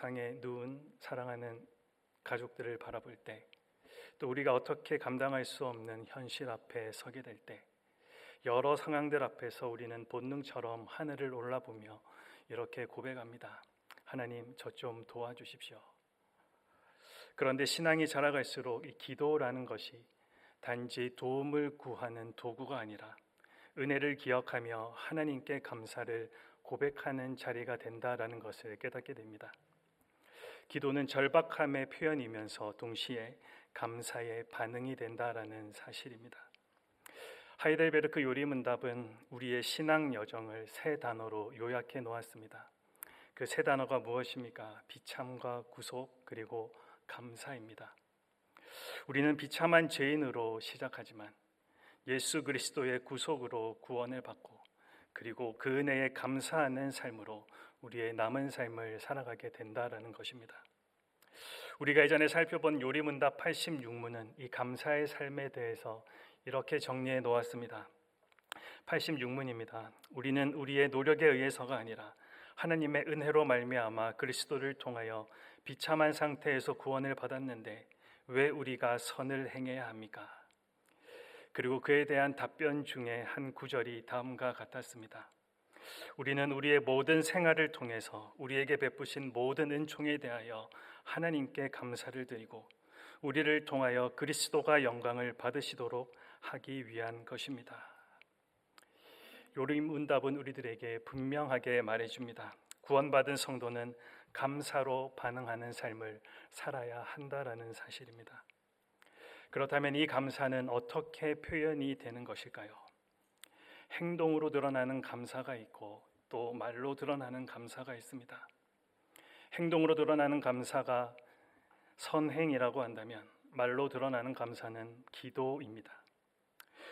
방에 누운 사랑하는 가족들을 바라볼 때, 또 우리가 어떻게 감당할 수 없는 현실 앞에 서게 될 때, 여러 상황들 앞에서 우리는 본능처럼 하늘을 올라보며 이렇게 고백합니다. 하나님, 저 좀 도와주십시오. 그런데 신앙이 자라갈수록 이 기도라는 것이 단지 도움을 구하는 도구가 아니라 은혜를 기억하며 하나님께 감사를 고백하는 자리가 된다라는 것을 깨닫게 됩니다. 기도는 절박함의 표현이면서 동시에 감사의 반응이 된다라는 사실입니다. 하이델베르크 요리문답은 우리의 신앙 여정을 세 단어로 요약해 놓았습니다. 그 세 단어가 무엇입니까? 비참과 구속 그리고 감사입니다. 우리는 비참한 죄인으로 시작하지만 예수 그리스도의 구속으로 구원을 받고 그리고 그 은혜에 감사하는 삶으로 우리의 남은 삶을 살아가게 된다라는 것입니다. 우리가 이전에 살펴본 요리문답 86문은 이 감사의 삶에 대해서 이렇게 정리해 놓았습니다. 86문입니다. 우리는 우리의 노력에 의해서가 아니라 하나님의 은혜로 말미암아 그리스도를 통하여 비참한 상태에서 구원을 받았는데 왜 우리가 선을 행해야 합니까? 그리고 그에 대한 답변 중에 한 구절이 다음과 같았습니다. 우리는 우리의 모든 생활을 통해서 우리에게 베푸신 모든 은총에 대하여 하나님께 감사를 드리고 우리를 통하여 그리스도가 영광을 받으시도록 하기 위한 것입니다. 요림 응답은 우리들에게 분명하게 말해줍니다. 구원받은 성도는 감사로 반응하는 삶을 살아야 한다라는 사실입니다. 그렇다면 이 감사는 어떻게 표현이 되는 것일까요? 행동으로 드러나는 감사가 있고 또 말로 드러나는 감사가 있습니다. 행동으로 드러나는 감사가 선행이라고 한다면 말로 드러나는 감사는 기도입니다.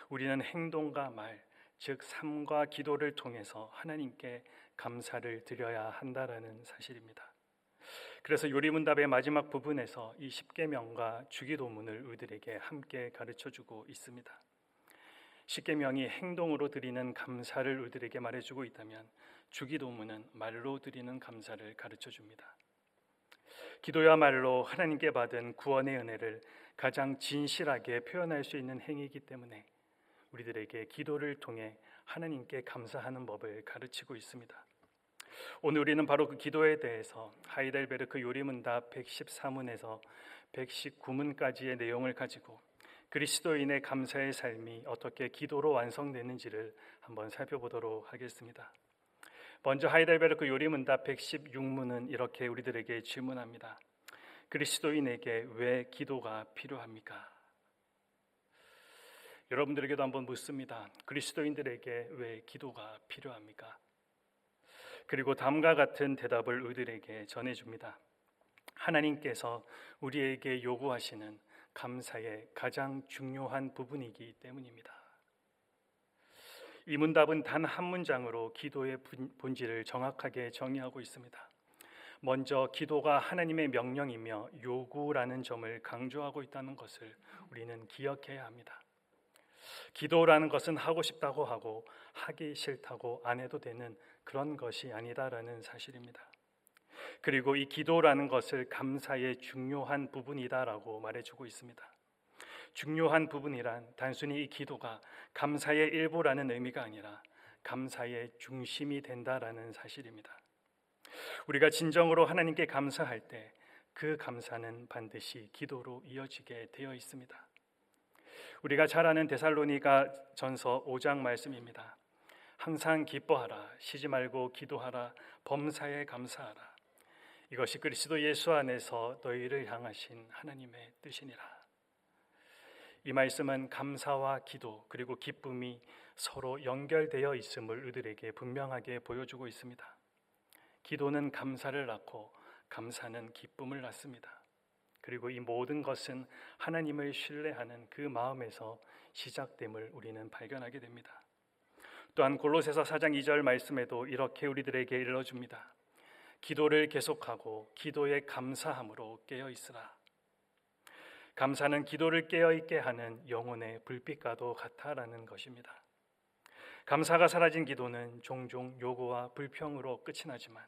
우리는 행동과 말, 즉 삶과 기도를 통해서 하나님께 감사를 드려야 한다라는 사실입니다. 그래서 요리문답의 마지막 부분에서 이 십계명과 주기도문을 우리들에게 함께 가르쳐 주고 있습니다. 십계명이 행동으로 드리는 감사를 우리들에게 말해 주고 있다면 주기도문은 말로 드리는 감사를 가르쳐 줍니다. 기도야말로 하나님께 받은 구원의 은혜를 가장 진실하게 표현할 수 있는 행위이기 때문에 우리들에게 기도를 통해 하나님께 감사하는 법을 가르치고 있습니다. 오늘 우리는 바로 그 기도에 대해서 하이델베르크 요리문답 114문에서 119문까지의 내용을 가지고 그리스도인의 감사의 삶이 어떻게 기도로 완성되는지를 한번 살펴보도록 하겠습니다. 먼저 하이델베르크 요리문답 116문은 이렇게 우리들에게 질문합니다. 그리스도인에게 왜 기도가 필요합니까? 여러분들에게도 한번 묻습니다. 그리스도인들에게 왜 기도가 필요합니까? 그리고 다음과 같은 대답을 우리들에게 전해 줍니다. 하나님께서 우리에게 요구하시는 감사의 가장 중요한 부분이기 때문입니다. 이 문답은 단 한 문장으로 기도의 본질을 정확하게 정의하고 있습니다. 먼저 기도가 하나님의 명령이며 요구라는 점을 강조하고 있다는 것을 우리는 기억해야 합니다. 기도라는 것은 하고 싶다고 하고 하기 싫다고 안 해도 되는 그런 것이 아니다라는 사실입니다. 그리고 이 기도라는 것을 감사의 중요한 부분이다라고 말해주고 있습니다. 중요한 부분이란 단순히 이 기도가 감사의 일부라는 의미가 아니라 감사의 중심이 된다라는 사실입니다. 우리가 진정으로 하나님께 감사할 때 그 감사는 반드시 기도로 이어지게 되어 있습니다. 우리가 잘 아는 데살로니가 전서 5장 말씀입니다. 항상 기뻐하라 쉬지 말고 기도하라 범사에 감사하라 이것이 그리스도 예수 안에서 너희를 향하신 하나님의 뜻이니라. 이 말씀은 감사와 기도 그리고 기쁨이 서로 연결되어 있음을 우리들에게 분명하게 보여주고 있습니다. 기도는 감사를 낳고 감사는 기쁨을 낳습니다. 그리고 이 모든 것은 하나님을 신뢰하는 그 마음에서 시작됨을 우리는 발견하게 됩니다. 또한 골로새서 4장 2절 말씀에도 이렇게 우리들에게 일러 줍니다. 기도를 계속하고 기도에 감사함으로 깨어 있으라. 감사는 기도를 깨어 있게 하는 영혼의 불빛과도 같아라는 것입니다. 감사가 사라진 기도는 종종 요구와 불평으로 끝이 나지만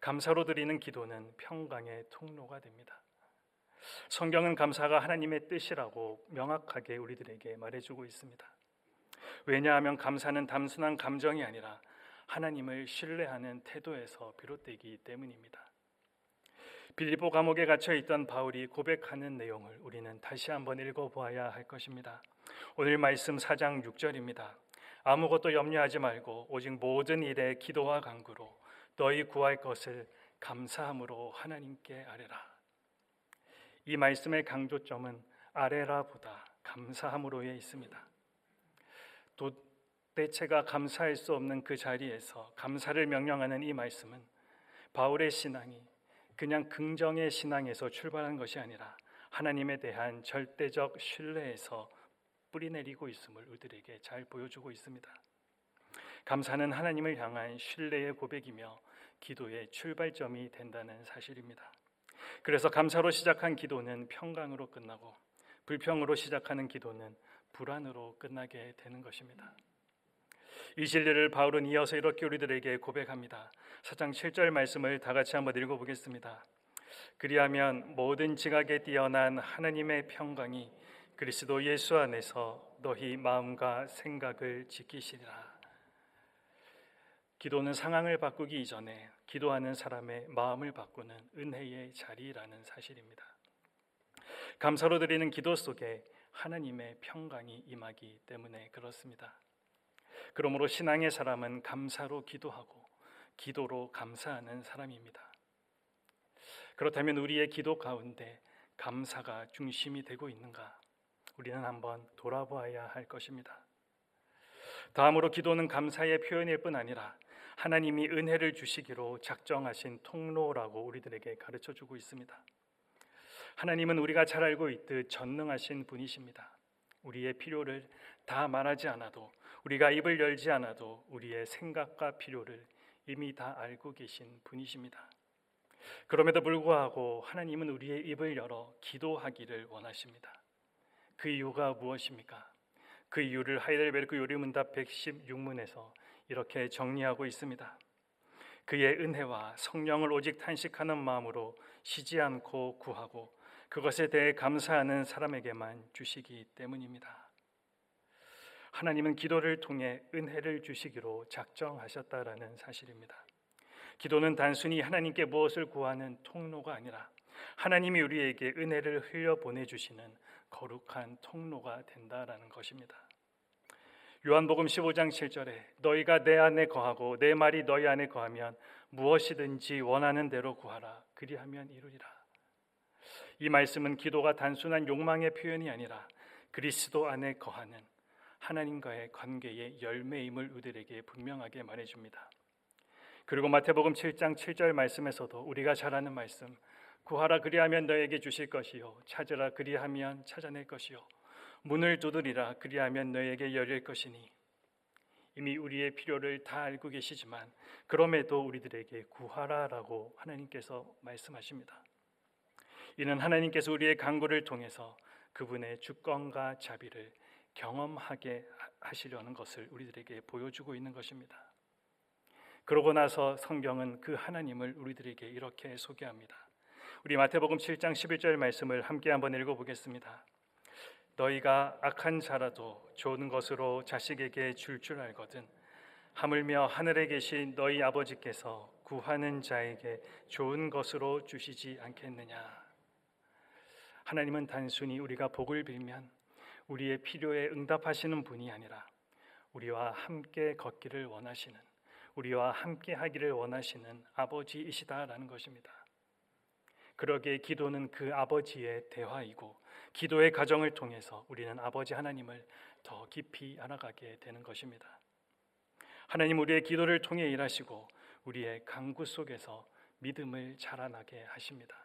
감사로 드리는 기도는 평강의 통로가 됩니다. 성경은 감사가 하나님의 뜻이라고 명확하게 우리들에게 말해주고 있습니다. 왜냐하면 감사는 단순한 감정이 아니라 하나님을 신뢰하는 태도에서 비롯되기 때문입니다. 빌립보 감옥에 갇혀 있던 바울이 고백하는 내용을 우리는 다시 한번 읽어 보아야 할 것입니다. 오늘 말씀 4장 6절입니다. 아무것도 염려하지 말고 오직 모든 일에 기도와 간구로 너희 구할 것을 감사함으로 하나님께 아뢰라. 이 말씀의 강조점은 아뢰라보다 감사함으로에 있습니다. 도대체가 감사할 수 없는 그 자리에서 감사를 명령하는 이 말씀은 바울의 신앙이 그냥 긍정의 신앙에서 출발한 것이 아니라 하나님에 대한 절대적 신뢰에서 뿌리내리고 있음을 우리들에게 잘 보여주고 있습니다. 감사는 하나님을 향한 신뢰의 고백이며 기도의 출발점이 된다는 사실입니다. 그래서 감사로 시작한 기도는 평강으로 끝나고 불평으로 시작하는 기도는 불안으로 끝나게 되는 것입니다. 이 진리를 바울은 이어서 이렇게 우리들에게 고백합니다. 4장 7절 말씀을 다 같이 한번 읽어보겠습니다. 그리하면 모든 지각에 뛰어난 하나님의 평강이 그리스도 예수 안에서 너희 마음과 생각을 지키시리라. 기도는 상황을 바꾸기 이전에 기도하는 사람의 마음을 바꾸는 은혜의 자리라는 사실입니다. 감사로 드리는 기도 속에 하나님의 평강이 임하기 때문에 그렇습니다. 그러므로 신앙의 사람은 감사로 기도하고 기도로 감사하는 사람입니다. 그렇다면 우리의 기도 가운데 감사가 중심이 되고 있는가? 우리는 한번 돌아보아야 할 것입니다. 다음으로 기도는 감사의 표현일 뿐 아니라 하나님이 은혜를 주시기로 작정하신 통로라고 우리들에게 가르쳐 주고 있습니다. 하나님은 우리가 잘 알고 있듯 전능하신 분이십니다. 우리의 필요를 다 말하지 않아도 우리가 입을 열지 않아도 우리의 생각과 필요를 이미 다 알고 계신 분이십니다. 그럼에도 불구하고 하나님은 우리의 입을 열어 기도하기를 원하십니다. 그 이유가 무엇입니까? 그 이유를 하이델베르크 요리문답 116문에서 이렇게 정리하고 있습니다. 그의 은혜와 성령을 오직 탄식하는 마음으로 쉬지 않고 구하고 그것에 대해 감사하는 사람에게만 주시기 때문입니다. 하나님은 기도를 통해 은혜를 주시기로 작정하셨다라는 사실입니다. 기도는 단순히 하나님께 무엇을 구하는 통로가 아니라 하나님이 우리에게 은혜를 흘려 보내 주시는 거룩한 통로가 된다라는 것입니다. 요한복음 15장 7절에 너희가 내 안에 거하고 내 말이 너희 안에 거하면 무엇이든지 원하는 대로 구하라 그리하면 이루리라. 이 말씀은 기도가 단순한 욕망의 표현이 아니라 그리스도 안에 거하는 하나님과의 관계의 열매임을 우리에게 분명하게 말해 줍니다. 그리고 마태복음 7장 7절 말씀에서도 우리가 잘 아는 말씀 구하라 그리하면 너에게 주실 것이요 찾으라 그리하면 찾아낼 것이요 문을 두드리라 그리하면 너에게 열릴 것이니 이미 우리의 필요를 다 알고 계시지만 그럼에도 우리들에게 구하라라고 하나님께서 말씀하십니다. 이는 하나님께서 우리의 간구를 통해서 그분의 주권과 자비를 경험하게 하시려는 것을 우리들에게 보여주고 있는 것입니다. 그러고 나서 성경은 그 하나님을 우리들에게 이렇게 소개합니다. 우리 마태복음 7장 11절 말씀을 함께 한번 읽어 보겠습니다. 너희가 악한 자라도 좋은 것으로 자식에게 줄줄 줄 알거든 하물며 하늘에 계신 너희 아버지께서 구하는 자에게 좋은 것으로 주시지 않겠느냐 하나님은 단순히 우리가 복을 빌면 우리의 필요에 응답하시는 분이 아니라 우리와 함께 걷기를 원하시는 우리와 함께 하기를 원하시는 아버지이시다라는 것입니다. 그러기에 기도는 그 아버지의 대화이고 기도의 과정을 통해서 우리는 아버지 하나님을 더 깊이 알아가게 되는 것입니다. 하나님 우리의 기도를 통해 일하시고 우리의 강구 속에서 믿음을 자라나게 하십니다.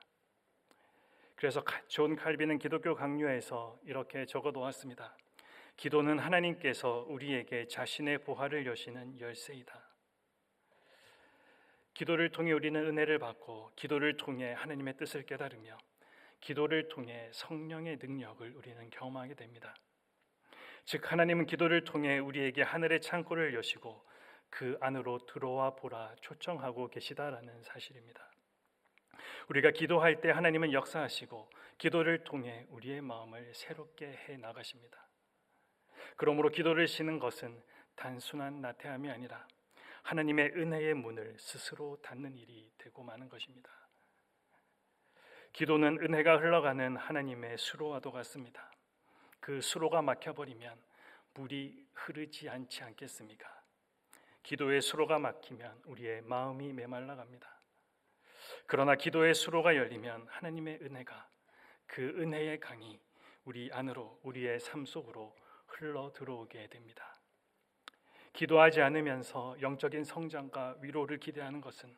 그래서 존 칼빈은 기독교 강요에서 이렇게 적어 놓았습니다. 기도는 하나님께서 우리에게 자신의 보화를 여시는 열쇠이다. 기도를 통해 우리는 은혜를 받고 기도를 통해 하나님의 뜻을 깨달으며 기도를 통해 성령의 능력을 우리는 경험하게 됩니다. 즉 하나님은 기도를 통해 우리에게 하늘의 창고를 여시고 그 안으로 들어와 보라 초청하고 계시다라는 사실입니다. 우리가 기도할 때 하나님은 역사하시고 기도를 통해 우리의 마음을 새롭게 해 나가십니다. 그러므로 기도를 쉬는 것은 단순한 나태함이 아니라 하나님의 은혜의 문을 스스로 닫는 일이 되고 마는 것입니다. 기도는 은혜가 흘러가는 하나님의 수로와도 같습니다. 그 수로가 막혀버리면 물이 흐르지 않지 않겠습니까? 기도의 수로가 막히면 우리의 마음이 메말라 갑니다. 그러나 기도의 수로가 열리면 하나님의 은혜가 그 은혜의 강이 우리 안으로 우리의 삶 속으로 흘러 들어오게 됩니다. 기도하지 않으면서 영적인 성장과 위로를 기대하는 것은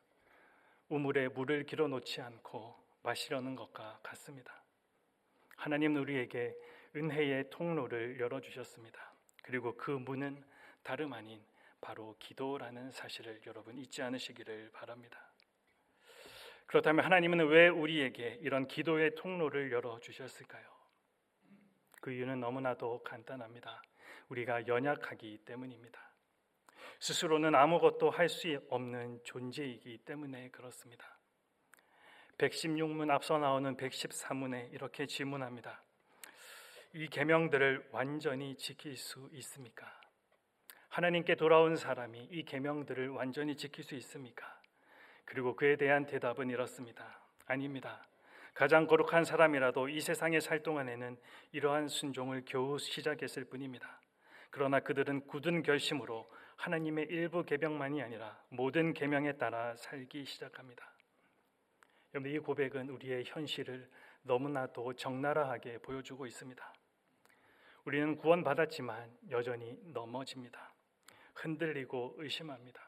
우물에 물을 길어 놓지 않고 마시려는 것과 같습니다. 하나님 우리에게 은혜의 통로를 열어 주셨습니다. 그리고 그 문은 다름 아닌 바로 기도라는 사실을 여러분 잊지 않으시기를 바랍니다. 그렇다면 하나님은 왜 우리에게 이런 기도의 통로를 열어 주셨을까요? 그 이유는 너무나도 간단합니다. 우리가 연약하기 때문입니다. 스스로는 아무것도 할 수 없는 존재이기 때문에 그렇습니다. 116문 앞서 나오는 114문에 이렇게 질문합니다. 이 계명들을 완전히 지킬 수 있습니까? 하나님께 돌아온 사람이 이 계명들을 완전히 지킬 수 있습니까? 그리고 그에 대한 대답은 이렇습니다. 아닙니다. 가장 거룩한 사람이라도 이 세상에 살 동안에는 이러한 순종을 겨우 시작했을 뿐입니다. 그러나 그들은 굳은 결심으로 하나님의 일부 계명만이 아니라 모든 계명에 따라 살기 시작합니다. 여러분 이 고백은 우리의 현실을 너무나도 적나라하게 보여주고 있습니다. 우리는 구원받았지만 여전히 넘어집니다. 흔들리고 의심합니다.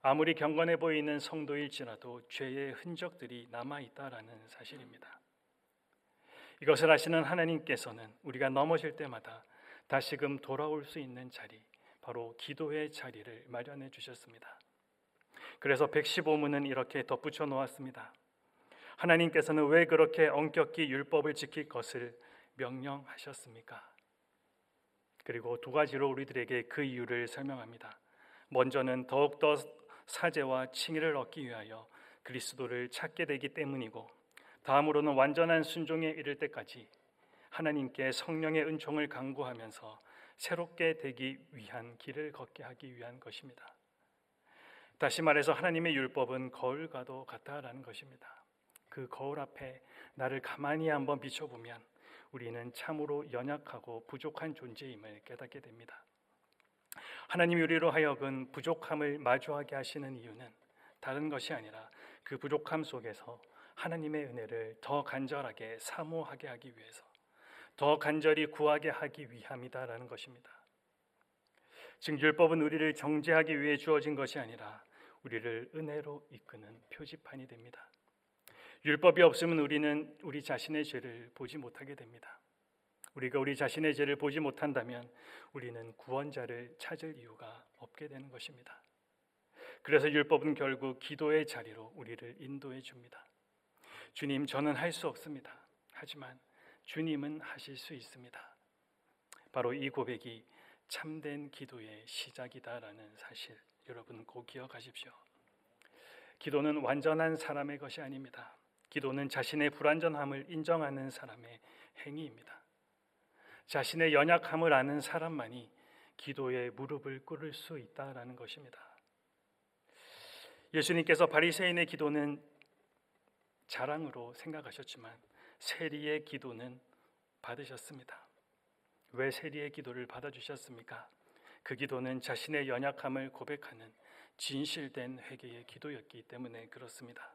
아무리 경건해 보이는 성도일지라도 죄의 흔적들이 남아 있다라는 사실입니다. 이것을 아시는 하나님께서는 우리가 넘어질 때마다 다시금 돌아올 수 있는 자리, 바로 기도의 자리를 마련해 주셨습니다. 그래서 115문은 이렇게 덧붙여 놓았습니다. 하나님께서는 왜 그렇게 엄격히 율법을 지킬 것을 명령하셨습니까? 그리고 두 가지로 우리들에게 그 이유를 설명합니다. 먼저는 더욱더 사제와 칭의를 얻기 위하여 그리스도를 찾게 되기 때문이고 다음으로는 완전한 순종에 이를 때까지 하나님께 성령의 은총을 강구하면서 새롭게 되기 위한 길을 걷게 하기 위한 것입니다. 다시 말해서 하나님의 율법은 거울과도 같다라는 것입니다. 그 거울 앞에 나를 가만히 한번 비춰보면 우리는 참으로 연약하고 부족한 존재임을 깨닫게 됩니다. 하나님이 우리로 하여금 부족함을 마주하게 하시는 이유는 다른 것이 아니라 그 부족함 속에서 하나님의 은혜를 더 간절하게 사모하게 하기 위해서 더 간절히 구하게 하기 위함이다라는 것입니다. 즉 율법은 우리를 정죄하기 위해 주어진 것이 아니라 우리를 은혜로 이끄는 표지판이 됩니다. 율법이 없으면 우리는 우리 자신의 죄를 보지 못하게 됩니다. 우리가 우리 자신의 죄를 보지 못한다면 우리는 구원자를 찾을 이유가 없게 되는 것입니다. 그래서 율법은 결국 기도의 자리로 우리를 인도해 줍니다. 주님, 저는 할 수 없습니다. 하지만 주님은 하실 수 있습니다. 바로 이 고백이 참된 기도의 시작이다라는 사실 여러분 꼭 기억하십시오. 기도는 완전한 사람의 것이 아닙니다. 기도는 자신의 불완전함을 인정하는 사람의 행위입니다. 자신의 연약함을 아는 사람만이 기도에 무릎을 꿇을 수 있다라는 것입니다. 예수님께서 바리새인의 기도는 자랑으로 생각하셨지만 세리의 기도는 받으셨습니다. 왜 세리의 기도를 받아주셨습니까? 그 기도는 자신의 연약함을 고백하는 진실된 회개의 기도였기 때문에 그렇습니다.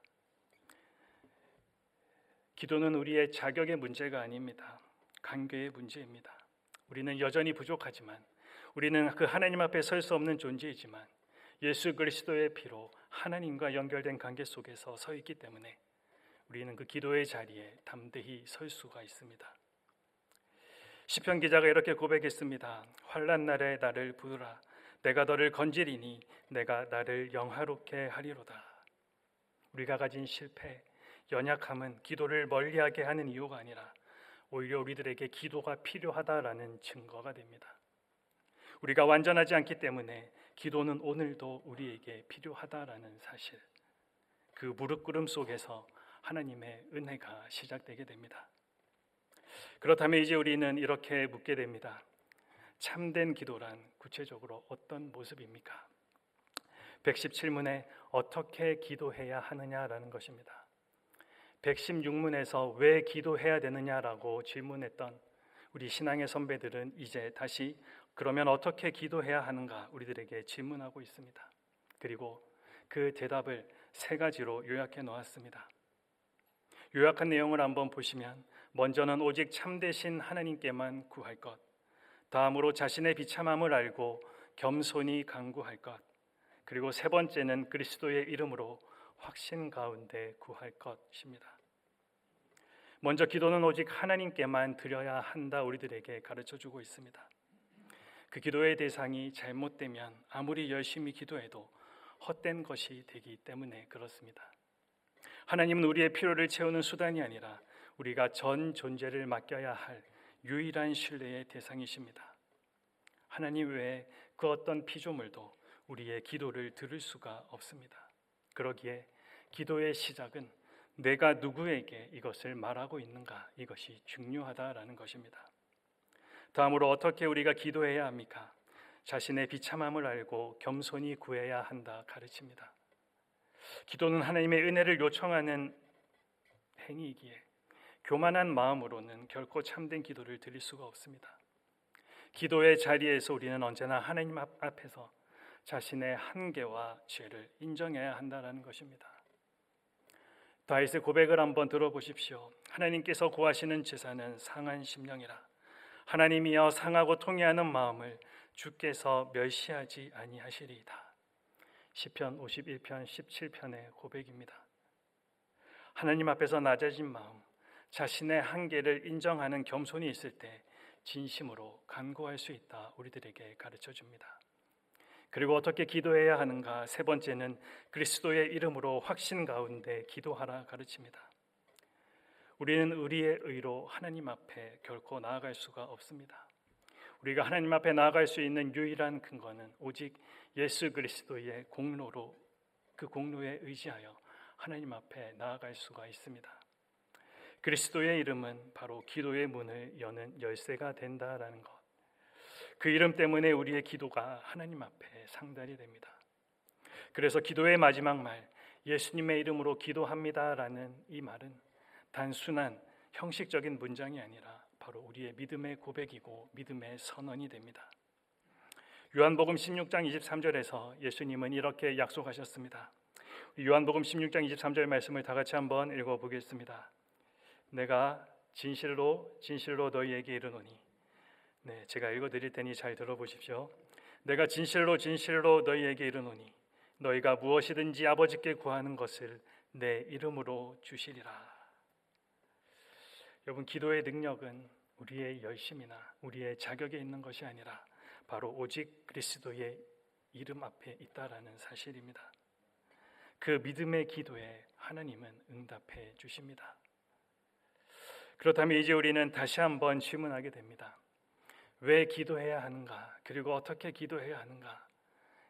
기도는 우리의 자격의 문제가 아닙니다. 관계의 문제입니다. 우리는 여전히 부족하지만 우리는 그 하나님 앞에 설 수 없는 존재이지만 예수 그리스도의 피로 하나님과 연결된 관계 속에서 서 있기 때문에 우리는 그 기도의 자리에 담대히 설 수가 있습니다. 시편 기자가 이렇게 고백했습니다. 환난 날에 나를 부르라. 내가 너를 건지리니 내가 나를 영화롭게 하리로다. 우리가 가진 실패, 연약함은 기도를 멀리하게 하는 이유가 아니라 오히려 우리들에게 기도가 필요하다라는 증거가 됩니다. 우리가 완전하지 않기 때문에 기도는 오늘도 우리에게 필요하다라는 사실. 그 무릎 꿇음 속에서 하나님의 은혜가 시작되게 됩니다. 그렇다면 이제 우리는 이렇게 묻게 됩니다. 참된 기도란 구체적으로 어떤 모습입니까? 117문에 어떻게 기도해야 하느냐라는 것입니다. 116문에서 왜 기도해야 되느냐라고 질문했던 우리 신앙의 선배들은 이제 다시 그러면 어떻게 기도해야 하는가 우리들에게 질문하고 있습니다. 그리고 그 대답을 세 가지로 요약해 놓았습니다. 요약한 내용을 한번 보시면 먼저는 오직 참되신 하나님께만 구할 것. 다음으로 자신의 비참함을 알고 겸손히 간구할 것. 그리고 세 번째는 그리스도의 이름으로 확신 가운데 구할 것입니다. 먼저 기도는 오직 하나님께만 드려야 한다 우리들에게 가르쳐 주고 있습니다. 그 기도의 대상이 잘못되면 아무리 열심히 기도해도 헛된 것이 되기 때문에 그렇습니다. 하나님은 우리의 필요를 채우는 수단이 아니라 우리가 전 존재를 맡겨야 할 유일한 신뢰의 대상이십니다. 하나님 외에 그 어떤 피조물도 우리의 기도를 들을 수가 없습니다. 그러기에 기도의 시작은 내가 누구에게 이것을 말하고 있는가 이것이 중요하다라는 것입니다. 다음으로 어떻게 우리가 기도해야 합니까? 자신의 비참함을 알고 겸손히 구해야 한다 가르칩니다. 기도는 하나님의 은혜를 요청하는 행위이기에 교만한 마음으로는 결코 참된 기도를 드릴 수가 없습니다. 기도의 자리에서 우리는 언제나 하나님 앞에서 자신의 한계와 죄를 인정해야 한다는 것입니다. 다윗의 고백을 한번 들어보십시오. 하나님께서 구하시는 제사는 상한 심령이라. 하나님이여 상하고 통해하는 마음을 주께서 멸시하지 아니하시리이다. 시편 51편 17편의 고백입니다. 하나님 앞에서 낮아진 마음, 자신의 한계를 인정하는 겸손이 있을 때 진심으로 간구할 수 있다 우리들에게 가르쳐 줍니다. 그리고 어떻게 기도해야 하는가? 세 번째는 그리스도의 이름으로 확신 가운데 기도하라 가르칩니다. 우리는 우리의 의로 하나님 앞에 결코 나아갈 수가 없습니다. 우리가 하나님 앞에 나아갈 수 있는 유일한 근거는 오직 예수 그리스도의 공로로 그 공로에 의지하여 하나님 앞에 나아갈 수가 있습니다. 그리스도의 이름은 바로 기도의 문을 여는 열쇠가 된다라는 것. 그 이름 때문에 우리의 기도가 하나님 앞에 상달이 됩니다. 그래서 기도의 마지막 말, 예수님의 이름으로 기도합니다라는 이 말은 단순한 형식적인 문장이 아니라 바로 우리의 믿음의 고백이고 믿음의 선언이 됩니다. 요한복음 16장 23절에서 예수님은 이렇게 약속하셨습니다. 요한복음 16장 23절 말씀을 다 같이 한번 읽어 보겠습니다. 내가 진실로 진실로 너희에게 이르노니 네, 제가 읽어 드릴 테니 잘 들어보십시오. 내가 진실로 진실로 너희에게 이르노니 너희가 무엇이든지 아버지께 구하는 것을 내 이름으로 주시리라. 여러분 기도의 능력은 우리의 열심이나 우리의 자격에 있는 것이 아니라 바로 오직 그리스도의 이름 앞에 있다라는 사실입니다. 그 믿음의 기도에 하나님은 응답해 주십니다. 그렇다면 이제 우리는 다시 한번 질문하게 됩니다. 왜 기도해야 하는가? 그리고 어떻게 기도해야 하는가?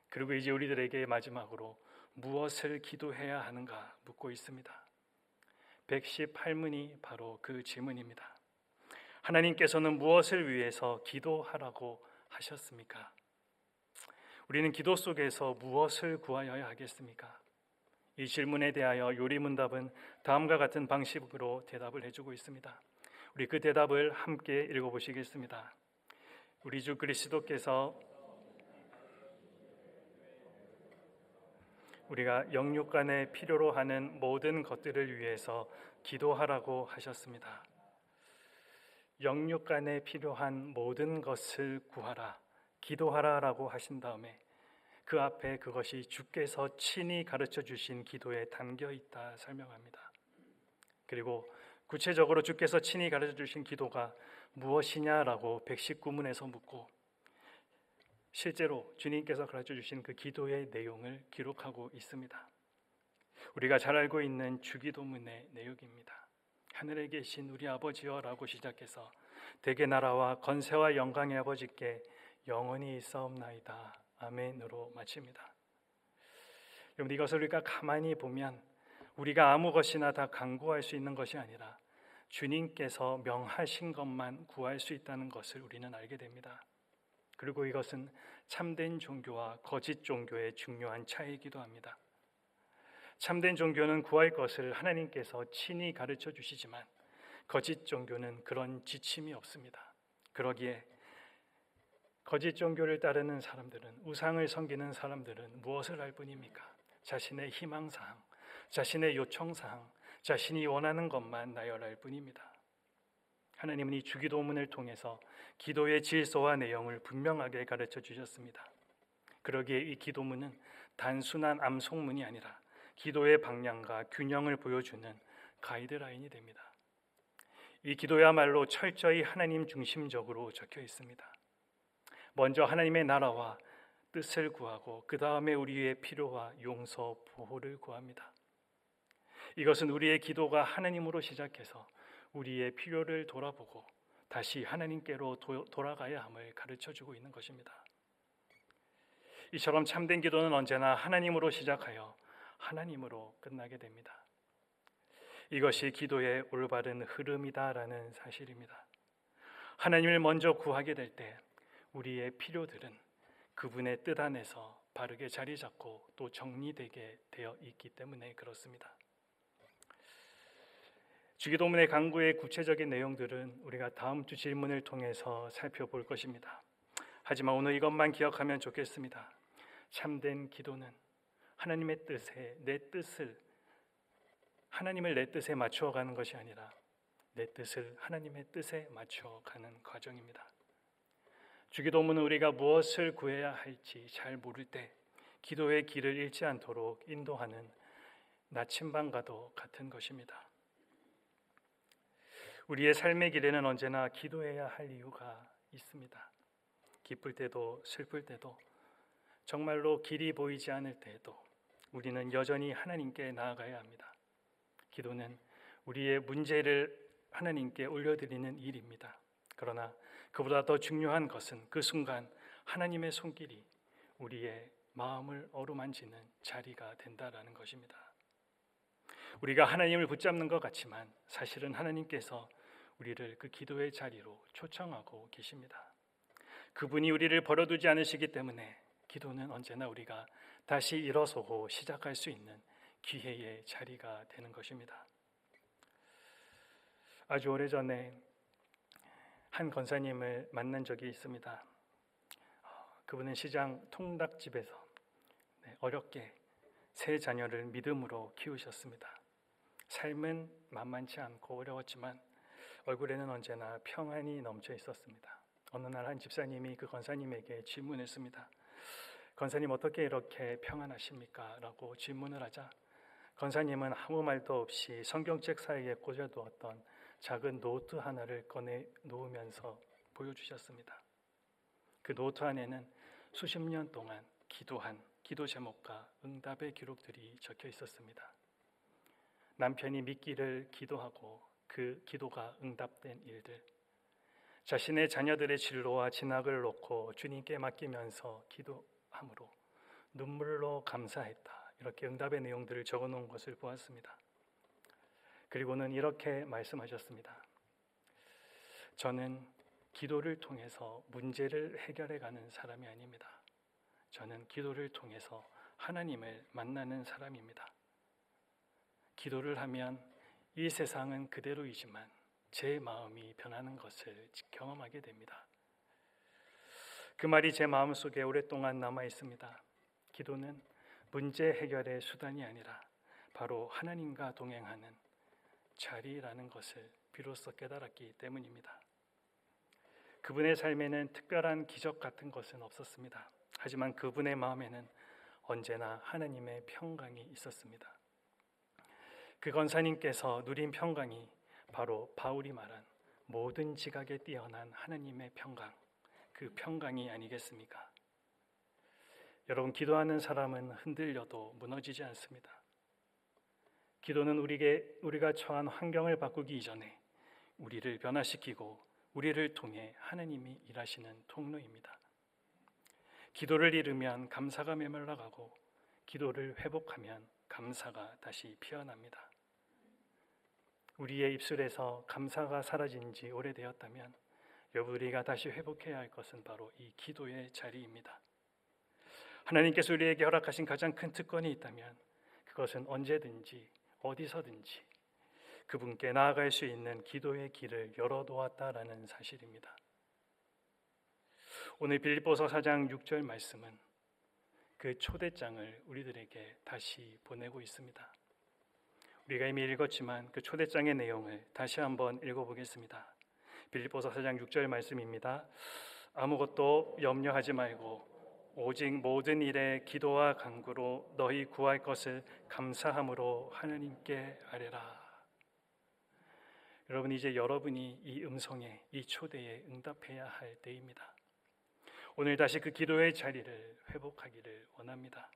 그리고 이제 우리들에게 마지막으로 무엇을 기도해야 하는가 묻고 있습니다. 118문이 바로 그 질문입니다. 하나님께서는 무엇을 위해서 기도하라고 하셨습니까? 우리는 기도 속에서 무엇을 구하여야 하겠습니까? 이 질문에 대하여 요리문답은 다음과 같은 방식으로 대답을 해주고 있습니다. 우리 그 대답을 함께 읽어보시겠습니다. 우리 주 그리스도께서 우리가 영육 간에 필요로 하는 모든 것들을 위해서 기도하라고 하셨습니다. 영육 간에 필요한 모든 것을 구하라, 기도하라라고 하신 다음에 그 앞에 그것이 주께서 친히 가르쳐 주신 기도에 담겨 있다 설명합니다. 그리고 구체적으로 주께서 친히 가르쳐 주신 기도가 무엇이냐라고 119문에서 묻고 실제로 주님께서 가르쳐 주신 그 기도의 내용을 기록하고 있습니다. 우리가 잘 알고 있는 주기도문의 내용입니다. 하늘에 계신 우리 아버지여라고 시작해서 대개 나라와 건세와 영광의 아버지께 영원히 있사옵나이다. 아멘으로 마칩니다. 여러분 이것을 우리가 가만히 보면 우리가 아무 것이나 다 강구할 수 있는 것이 아니라 주님께서 명하신 것만 구할 수 있다는 것을 우리는 알게 됩니다. 그리고 이것은 참된 종교와 거짓 종교의 중요한 차이이기도 합니다. 참된 종교는 구할 것을 하나님께서 친히 가르쳐 주시지만 거짓 종교는 그런 지침이 없습니다. 그러기에 거짓 종교를 따르는 사람들은 우상을 섬기는 사람들은 무엇을 할 뿐입니까? 자신의 희망 사항, 자신의 요청 사항, 자신이 원하는 것만 나열할 뿐입니다. 하나님은 이 주기도문을 통해서 기도의 질서와 내용을 분명하게 가르쳐 주셨습니다. 그러기에 이 기도문은 단순한 암송문이 아니라 기도의 방향과 균형을 보여주는 가이드라인이 됩니다. 이 기도야말로 철저히 하나님 중심적으로 적혀 있습니다. 먼저 하나님의 나라와 뜻을 구하고 그 다음에 우리의 필요와 용서, 보호를 구합니다. 이것은 우리의 기도가 하나님으로 시작해서 우리의 필요를 돌아보고 다시 하나님께로 도, 돌아가야 함을 가르쳐 주고 있는 것입니다. 이처럼 참된 기도는 언제나 하나님으로 시작하여 하나님으로 끝나게 됩니다. 이것이 기도의 올바른 흐름이다라는 사실입니다. 하나님을 먼저 구하게 될 때 우리의 필요들은 그분의 뜻 안에서 바르게 자리 잡고 또 정리되게 되어 있기 때문에 그렇습니다. 주기도문의 강구의 구체적인 내용들은 우리가 다음 주 질문을 통해서 살펴볼 것입니다. 하지만 오늘 이것만 기억하면 좋겠습니다. 참된 기도는 하나님의 뜻에 내 뜻을 하나님을 내 뜻에 맞추어 가는 것이 아니라 내 뜻을 하나님의 뜻에 맞추어 가는 과정입니다. 주기도문은 우리가 무엇을 구해야 할지 잘 모를 때 기도의 길을 잃지 않도록 인도하는 나침반과도 같은 것입니다. 우리의 삶의 길에는 언제나 기도해야 할 이유가 있습니다. 기쁠 때도 슬플 때도 정말로 길이 보이지 않을 때에도 우리는 여전히 하나님께 나아가야 합니다. 기도는 우리의 문제를 하나님께 올려드리는 일입니다. 그러나 그보다 더 중요한 것은 그 순간 하나님의 손길이 우리의 마음을 어루만지는 자리가 된다라는 것입니다. 우리가 하나님을 붙잡는 것 같지만 사실은 하나님께서 우리를 그 기도의 자리로 초청하고 계십니다. 그분이 우리를 버려두지 않으시기 때문에 기도는 언제나 우리가 다시 일어서고 시작할 수 있는 기회의 자리가 되는 것입니다. 아주 오래전에 한 권사님을 만난 적이 있습니다. 그분은 시장 통닭집에서 네, 어렵게 세 자녀를 믿음으로 키우셨습니다. 삶은 만만치 않고 어려웠지만 얼굴에는 언제나 평안이 넘쳐 있었습니다. 어느 날 한 집사님이 그 권사님에게 질문했습니다. 권사님 어떻게 이렇게 평안하십니까? 라고 질문을 하자 권사님은 아무 말도 없이 성경책 사이에 꽂아두었던 작은 노트 하나를 꺼내 놓으면서 보여주셨습니다. 그 노트 안에는 수십 년 동안 기도한 기도 제목과 응답의 기록들이 적혀 있었습니다. 남편이 믿기를 기도하고 그 기도가 응답된 일들, 자신의 자녀들의 진로와 진학을 놓고 주님께 맡기면서 기도함으로 눈물로 감사했다. 이렇게 응답의 내용들을 적어 놓은 것을 보았습니다. 그리고는 이렇게 말씀하셨습니다. 저는 기도를 통해서 문제를 해결해 가는 사람이 아닙니다. 저는 기도를 통해서 하나님을 만나는 사람입니다. 기도를 하면 이 세상은 그대로이지만 제 마음이 변하는 것을 경험하게 됩니다. 그 말이 제 마음 속에 오랫동안 남아 있습니다. 기도는 문제 해결의 수단이 아니라 바로 하나님과 동행하는 자리라는 것을 비로소 깨달았기 때문입니다. 그분의 삶에는 특별한 기적 같은 것은 없었습니다. 하지만 그분의 마음에는 언제나 하나님의 평강이 있었습니다. 그 권사님께서 누린 평강이 바로 바울이 말한 모든 지각에 뛰어난 하나님의 평강, 그 평강이 아니겠습니까? 여러분, 기도하는 사람은 흔들려도 무너지지 않습니다. 기도는 우리에게 우리가 처한 환경을 바꾸기 이전에 우리를 변화시키고 우리를 통해 하나님이 일하시는 통로입니다. 기도를 잃으면 감사가 메말라가고 기도를 회복하면 감사가 다시 피어납니다. 우리의 입술에서 감사가 사라진 지 오래되었다면 여러분 우리가 다시 회복해야 할 것은 바로 이 기도의 자리입니다. 하나님께서 우리에게 허락하신 가장 큰 특권이 있다면 그것은 언제든지 어디서든지 그분께 나아갈 수 있는 기도의 길을 열어놓았다라는 사실입니다. 오늘 빌립보서 4장 6절 말씀은 그 초대장을 우리들에게 다시 보내고 있습니다. 우리가 이미 읽었지만 그 초대장의 내용을 다시 한번 읽어보겠습니다. 빌립보서 4장 6절 말씀입니다. 아무것도 염려하지 말고 오직 모든 일에 기도와 간구로 너희 구할 것을 감사함으로 하나님께 아뢰라. 여러분 이제 여러분이 이 음성에 이 초대에 응답해야 할 때입니다. 오늘 다시 그 기도의 자리를 회복하기를 원합니다.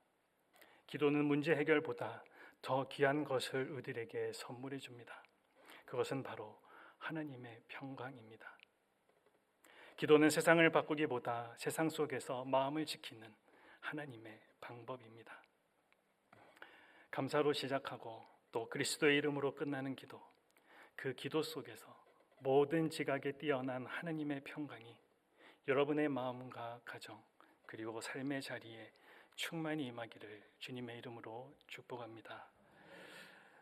기도는 문제 해결보다 더 귀한 것을 우리에게 선물해 줍니다. 그것은 바로 하나님의 평강입니다. 기도는 세상을 바꾸기보다 세상 속에서 마음을 지키는 하나님의 방법입니다. 감사로 시작하고 또 그리스도의 이름으로 끝나는 기도, 그 기도 속에서 모든 지각에 뛰어난 하나님의 평강이 여러분의 마음과 가정 그리고 삶의 자리에 충만히 임하기를 주님의 이름으로 축복합니다.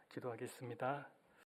기도하겠습니다.